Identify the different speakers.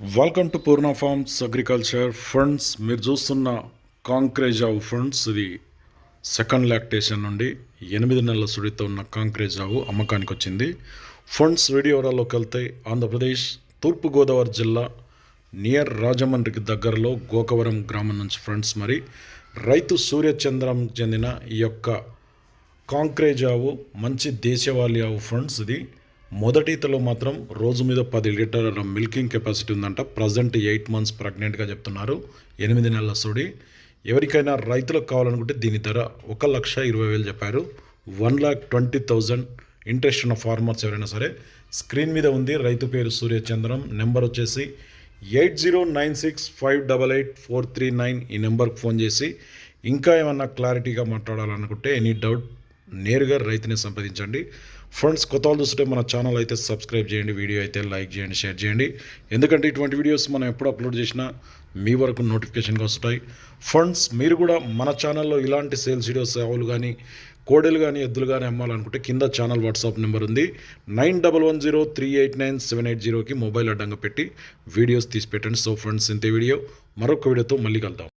Speaker 1: Welcome to Purna farms agriculture funds మీరు చూస్తున్న కాంక్రేజ్ ఆవు ఫండ్స్ ఇది సెకండ్ లాక్టేషన్ నుండి ఎనిమిది నెలల సుడితో ఉన్న కాంక్రేజ్ ఆవు అమ్మకానికి వచ్చింది. ఫండ్స్ వీడియో వెళ్తాయి ఆంధ్రప్రదేశ్ తూర్పుగోదావరి జిల్లా నియర్ రాజమండ్రికి దగ్గరలో గోకవరం గ్రామం నుంచి ఫ్రెండ్స్ మరి రైతు సూర్యచంద్రం చెందిన ఈ యొక్క కాంక్రేజ్ ఆవు మంచి దేశవాళీ ఆవు ఫండ్స్ ఇది మొదటి ఈతలో మాత్రం రోజు మీద పది లీటర్ల మిల్కింగ్ కెపాసిటీ ఉందంట. ప్రజెంట్ ఎయిట్ మంత్స్ ప్రెగ్నెంట్గా చెప్తున్నారు. ఎనిమిది నెలల సుడి. ఎవరికైనా రైతులకు కావాలనుకుంటే దీని ధర ఒక లక్ష ఇరవై వేలు చెప్పారు. One lakh twenty thousand interest ఉన్న ఫార్మర్స్ ఎవరైనా సరే స్క్రీన్ మీద ఉంది. రైతు పేరు సూర్యచంద్రం. నెంబర్ వచ్చేసి eight zero nine six five double eight four three nine ఈ నెంబర్కి ఫోన్ చేసి ఇంకా ఏమన్నా క్లారిటీగా మాట్లాడాలనుకుంటే ఎనీ డౌట్ నేరుగా రైతుని సంప్రదించండి. ఫ్రెండ్స్ కొత్త వాళ్ళు చూస్తుంటే మన ఛానల్ అయితే సబ్స్క్రైబ్ చేయండి వీడియో అయితే లైక్ చేయండి షేర్ చేయండి. ఎందుకంటే ఇటువంటి వీడియోస్ మనం ఎప్పుడు అప్లోడ్ చేసినా మీ వరకు నోటిఫికేషన్గా వస్తాయి. ఫ్రెండ్స్ మీరు కూడా మన ఛానల్లో ఇలాంటి సేల్స్ వీడియోస్ ఆవులు కానీ కోడెలు కానీ ఎద్దులు కానీ అమ్మాలనుకుంటే కింద ఛానల్ వాట్సాప్ నెంబర్ ఉంది. Nine double one zero three eight nine seven eight జీరోకి మొబైల్ అడ్డంగా పెట్టి వీడియోస్ తీసి పెట్టండి సో ఫ్రెండ్స్ ఇంతే వీడియో. మరొక వీడియోతో మళ్ళీ కలుద్దాం.